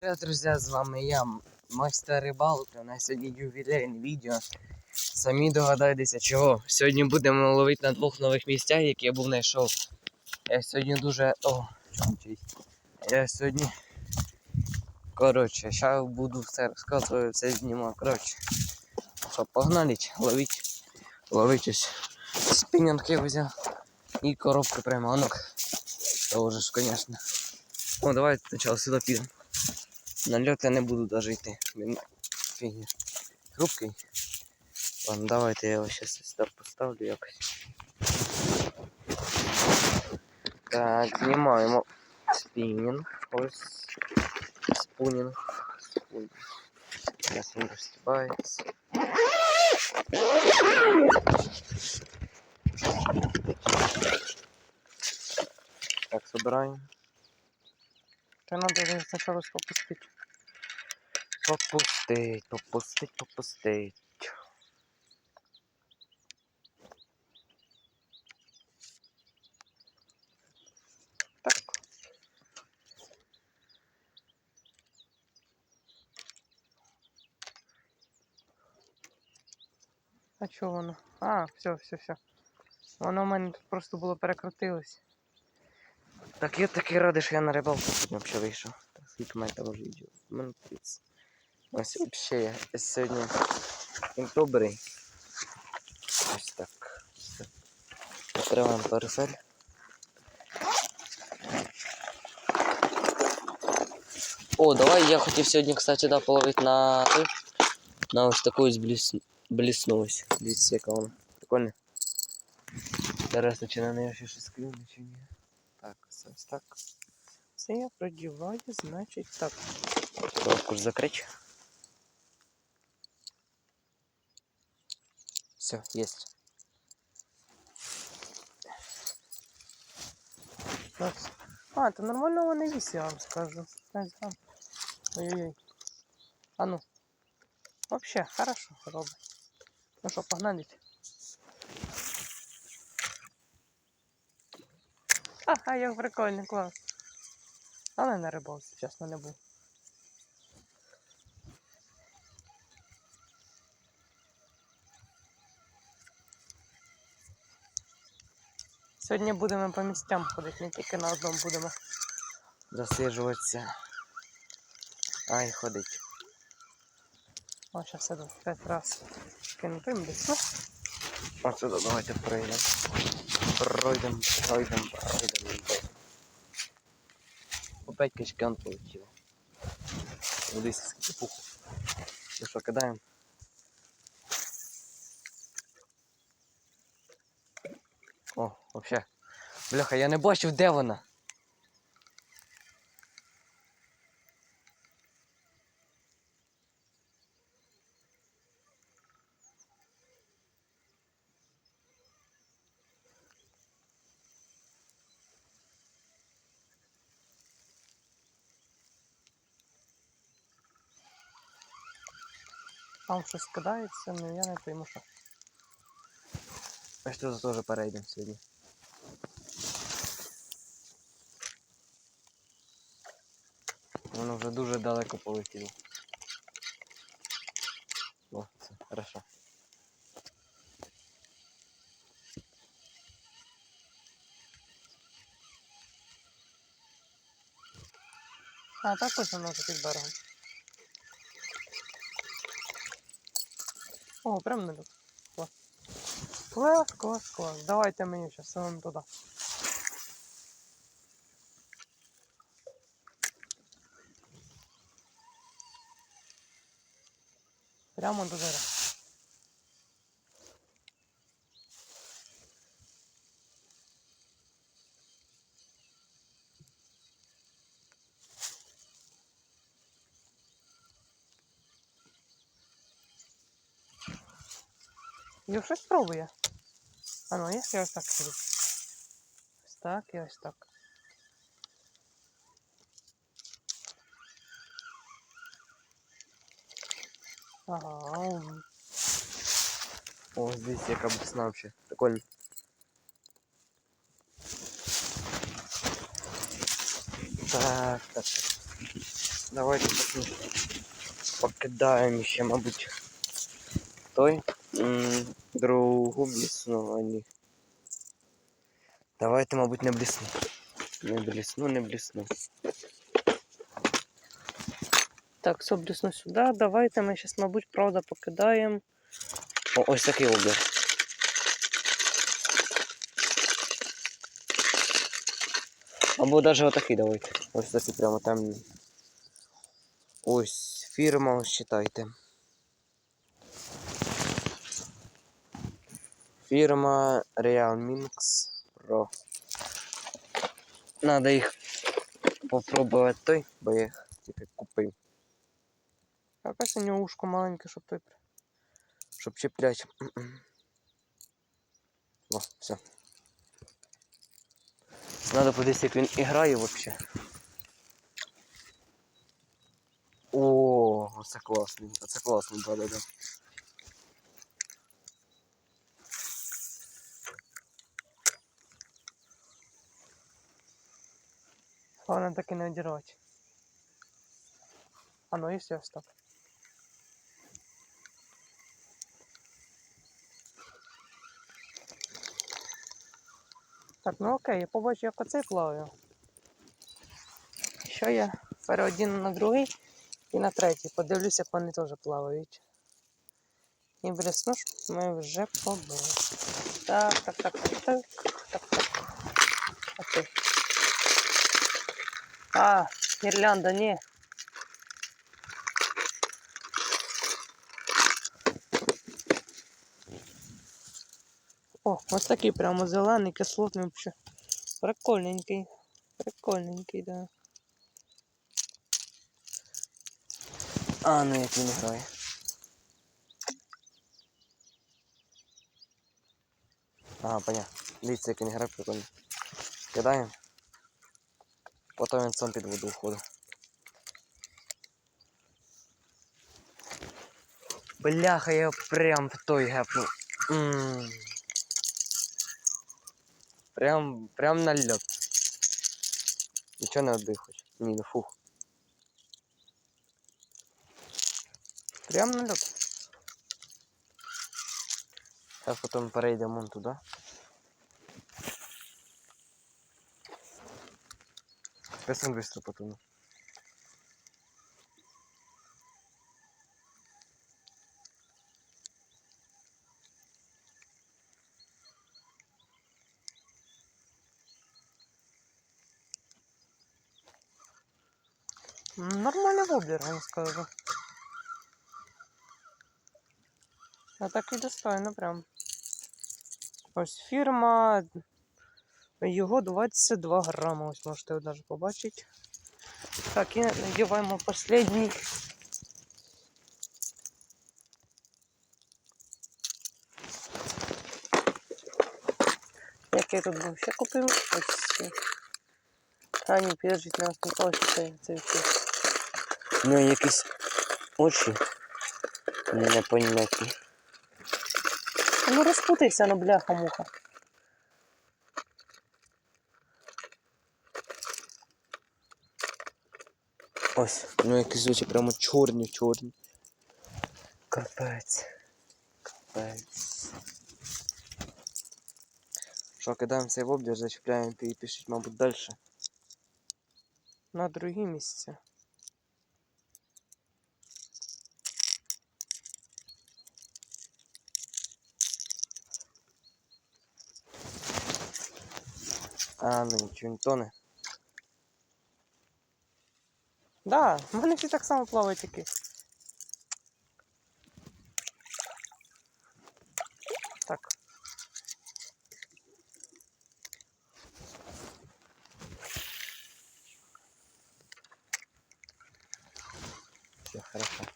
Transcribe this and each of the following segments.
Привет, друзья, з вами я, майстер рибалки. У нас сьогодні ювілейне відео. Самі догадайтеся, чого. Сьогодні будемо ловити на двох нових місцях, які я був знайшов. Я сьогодні дуже. О. Я сьогодні. Коротше, зараз буду все розказувати, все знімаю. Коротше. Що, погнали, ловіть. Ловіть ось. Спінінг взяв. І коробку. Це вже ж, звісно. О, давайте спочатку сюди підемо. На льот я не буду даже йти. Він фігня. Хрупкий. Ладно, давайте я його зараз сюди поставлю якось. Так, знімаємо спінінг. Ось. Спунінг. Спунінг. Зараз він розстібається. Так, собираємо. Та надо же сначала попустить. Попустить, попустить, попустить. Так. А чого воно? А, все, все, все. Воно в мене тут просто було перекрутилось. Так я такий радий, що я на рибалку сьогодні взагалі вийшов. Так, скільки в мене того ж відео? Мене 30. Ось взагалі я сьогодні він добрий. Ось так. Все. Відкриваємо перифель. О, давай я хотів сьогодні, кстати, да, половити на той. На ось таку ось бліс... блісну ось. Дивіться, яка вона. Прикольно. Інтересно, чи на неї ще щось клюне, чи ні. Так, все ось так. Це я продіваю, значить так. Коробку ж закрить. Все, есть. А, это нормально воно вісить, я вам скажу. Ой-ой-ой. А ну. Вообще, хорошо робить. Ну що, погнали. Ага, як прикольно, клас. Але на рибалці, чесно, не був. Сьогодні будемо по місцям ходити, не тільки на одному будемо засиджуватися. А й ходить. О, зараз я п'ять раз кину тим десь. Ну. Отсюда давайте пройдемо. Пройдемо, пройдемо, пройдемо. Опять качкан полетів. Скільки пуху. Ну що, кидаємо? О, вообще. Бляха, я не бачив, де вона. Там щось скидається, але я не пойму що. Ось тут теж перейдемо сьогодні. Воно вже дуже далеко полетіло. О, це хорошо. А, так ось воно під берегом. О, прям не тут. Клас. Клас, клас. Давайте мені зараз вон туди. Прямо до дерева. Я щось пробує. А ну, як я так сиджу? Ось так і ось так. Ага. О, здесь яка бусна вообще. Прикольно. Так, так, так. Давайте поки покидаємо ще, мабуть, той другу блісну, а ні. Давайте, мабуть, не блісну. Не блісну, не блісну. Так, все, блісну сюди. Давайте ми зараз, мабуть, правда, покидаємо. О, ось такий обір. Або навіть отакий давайте. Ось такий прямо темний. Ось фірма, ось Фірма Real Minx Pro. Надо їх попробувати той, бо я їх тільки купив, Якась у нього ушко маленьке, щоб той. щоб чіплять. О, все. Надо подивитися, як він і грає вообще. О, оце класний, оце класний, да, Головне таки не одірвати. А ну і все, стоп. Так, ну окей, я побачу, як оцей плаваю. Що я переодіну на другий і на третій. Подивлюся, як вони теж плавають. І блесну ми вже побили. Так, так, так, так, так, так, так. Окей. А, гірлянда, ні. О, ось такий прямо зелений, кислотний вообще. Прикольненький. Прикольненький, да. А, ну як він грає. Ага, понятно. Дивіться, як він грає прикольно. Кидаємо. Потім він сам під воду входить. Бляха, я прям в той гепнув. Прям, прям на льот. Нічого не хоч. Ні, ну фух. Прямо на лед. Зараз потім перейдемо вон туди. Песен быстро потону. Нормальний воблер, я вам скажу. А так і достойно прям. Ось фірма. Його 22 грама. Ось можете його навіть побачити. Так, і надіваємо останній. Як я тут був ще купив? Ось. А, ні, підождіть, нас не ось це, це все. У нього якісь очі непонятні. Ну розпутайся, ну бляха-муха. Ось, ну якісь очі прямо чорні, чорні. Капець. Капець. Що, кидаємо цей воблер, зачіпляємо і пишіть, мабуть, далі. На друге місце. А, ну нічого не тоне. Да, вони всі так само плавають тільки. Так. Все, хорошо.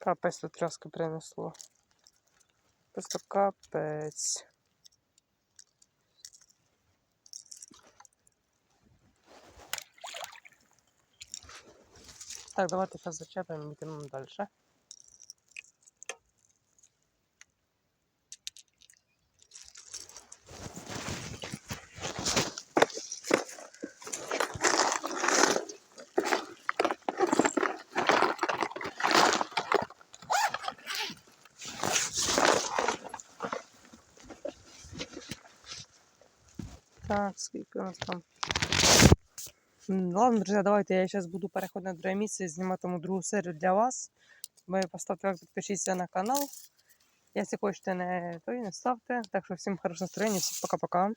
Капець тут тряски принесло. Просто капець. Так, давайте зараз зачепимо і йдемо далі. Так, скільки у нас там? Ладно, друзі, давайте я зараз буду переходити на друге місце і зніматиму другу серію для вас. Ви поставте лайк, підпишіться на канал. Якщо хочете, не той не ставте. Так що всім хорошого настроєння, всім пока-пока.